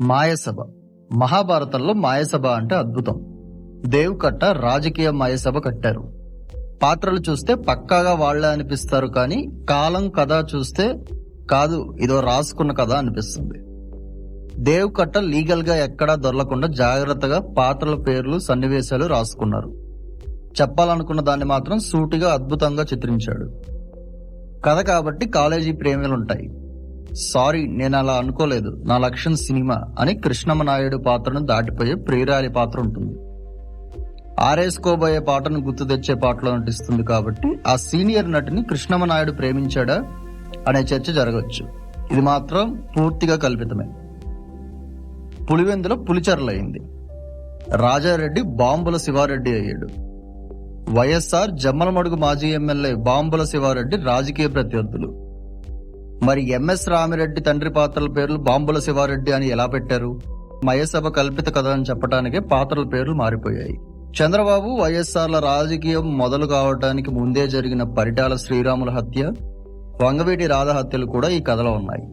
మాయసభ. మహాభారతంలో మాయసభ అంటే అద్భుతం. దేవ్ కట్ట రాజకీయ మాయసభ కట్టారు. పాత్రలు చూస్తే పక్కాగా వాళ్ళే అనిపిస్తారు కానీ కాలం కథ చూస్తే కాదు ఇదో రాసుకున్న కథ అనిపిస్తుంది. దేవ్ కట్ట లీగల్గా ఎక్కడా దొరలకుండా జాగ్రత్తగా పాత్రల పేర్లు సన్నివేశాలు రాసుకున్నారు. చెప్పాలనుకున్న దాన్ని మాత్రం సూటిగా అద్భుతంగా చిత్రించాడు. కథ కాబట్టి కాలేజీ ప్రేమలుంటాయి. సారీ నేను అలా అనుకోలేదు. నా లక్ష్యం సినిమా అని కృష్ణమనాయుడు పాత్రను దాటిపోయే ప్రియురాలి పాత్ర ఉంటుంది. ఆరేసుకోబోయే పాటను గుర్తు తెచ్చే పాటలో నటిస్తుంది కాబట్టి ఆ సీనియర్ నటిని కృష్ణమనాయుడు ప్రేమించాడా అనే చర్చ జరగవచ్చు. ఇది మాత్రం పూర్తిగా కల్పితమే. పులివెందులో పులిచర్లయింది రాజారెడ్డి బాంబుల శివారెడ్డి అయ్యాడు. వైఎస్ఆర్ జమ్మలమడుగు మాజీ ఎమ్మెల్యే బాంబుల శివారెడ్డి రాజకీయ ప్రత్యర్థులు. మరి ఎంఎస్ రామిరెడ్డి తండ్రి పాత్రల పేర్లు బాంబుల శివారెడ్డి అని ఎలా పెట్టారు? మయసభ కల్పిత కథ అని చెప్పడానికే పాత్రల పేర్లు మారిపోయాయి. చంద్రబాబు వైఎస్ఆర్ల రాజకీయం మొదలు కావడానికి ముందే జరిగిన పరిటాల శ్రీరాముల హత్య వంగవీటి రాధ హత్యలు కూడా ఈ కథలో ఉన్నాయి.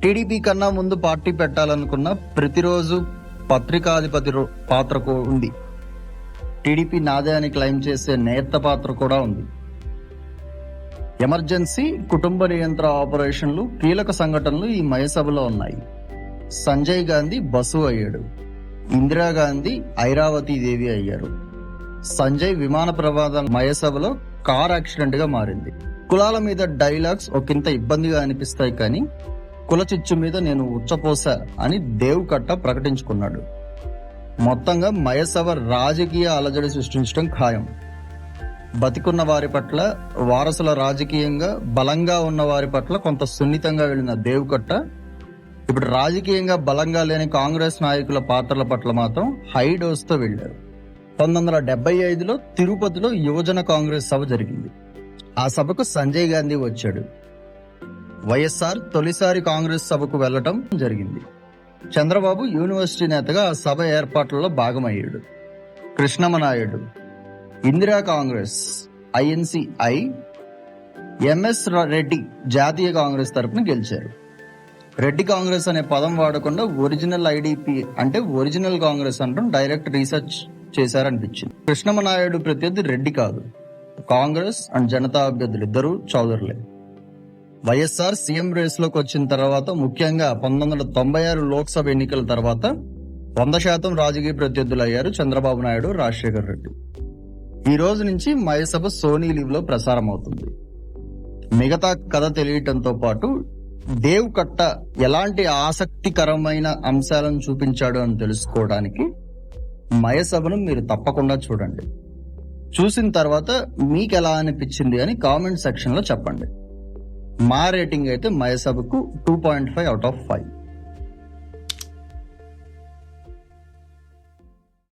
టీడీపీ కన్నా ముందు పార్టీ పెట్టాలనుకున్న ప్రతిరోజు పత్రికాధిపతి పాత్ర ఉంది. టీడీపీ నాదే అని క్లెయిమ్ చేసే నేత పాత్ర కూడా ఉంది. ఎమర్జెన్సీ కుటుంబ నియంత్రణ ఆపరేషన్లు కీలక సంఘటనలు ఈ మయసభలో ఉన్నాయి. సంజయ్ గాంధీ బసు అయ్యాడు. ఇందిరాగాంధీ ఐరావతి దేవి అయ్యారు. సంజయ్ విమాన ప్రమాదం మయసభలో కార్ యాక్సిడెంట్గా మారింది. కులాల మీద డైలాగ్స్ ఒకంత ఇబ్బందిగా అనిపిస్తాయి కానీ కుల చిచ్చు మీద నేను ఉచ్చపోసా అని దేవ్ కట్ట ప్రకటించుకున్నాడు. మొత్తంగా మయసభ రాజకీయ అలజడి సృష్టించడం ఖాయం. బతికున్న వారి పట్ల వారసుల రాజకీయంగా బలంగా ఉన్న వారి పట్ల కొంత సున్నితంగా వెళ్ళిన దేవుకట్ట ఇప్పుడు రాజకీయంగా బలంగా లేని కాంగ్రెస్ నాయకుల పాత్రల పట్ల మాత్రం హై డోస్తో పంతొమ్మిది వందల డెబ్బై ఐదులో తిరుపతిలో యువజన కాంగ్రెస్ సభ జరిగింది. ఆ సభకు సంజయ్ గాంధీ వచ్చాడు. వైఎస్ఆర్ తొలిసారి కాంగ్రెస్ సభకు వెళ్ళటం జరిగింది. చంద్రబాబు యూనివర్సిటీ నేతగా ఆ సభ ఏర్పాట్లలో భాగమయ్యాడు. కృష్ణమ్మ నాయుడు ఇందిరా కాంగ్రెస్ ఐఎన్సిఐ ఎంఎస్ రెడ్డి జాతీయ కాంగ్రెస్ తరపున గెలిచారు. రెడ్డి కాంగ్రెస్ అనే పదం వాడకుండా ఒరిజినల్ ఐడిపి అంటే ఒరిజినల్ కాంగ్రెస్ అంటాం డైరెక్ట్ రీసెర్చ్ చేశారనిపించింది. కృష్ణమ్మ నాయుడు ప్రత్యర్థి రెడ్డి కాదు. కాంగ్రెస్ అండ్ జనతా అభ్యర్థులు ఇద్దరు చౌదరులే. వైఎస్ఆర్ సీఎం రేస్లోకి వచ్చిన తర్వాత ముఖ్యంగా పంతొమ్మిది వందల తొంభై ఆరు లోక్సభ ఎన్నికల తర్వాత వంద శాతం రాజకీయ ప్రత్యర్థులు అయ్యారు చంద్రబాబు నాయుడు రాజశేఖర్ రెడ్డి. ఈ రోజు నుంచి మయసభ సోనీ లీవ్లో ప్రసారం అవుతుంది. మిగతా కథ తెలియటంతో పాటు దేవ్ కట్ట ఎలాంటి ఆసక్తికరమైన అంశాలను చూపించాడు అని తెలుసుకోవడానికి మయసభను మీరు తప్పకుండా చూడండి. చూసిన తర్వాత మీకు ఎలా అనిపించింది అని కామెంట్ సెక్షన్లో చెప్పండి. మా రేటింగ్ అయితే మయసభకు two point five out of five.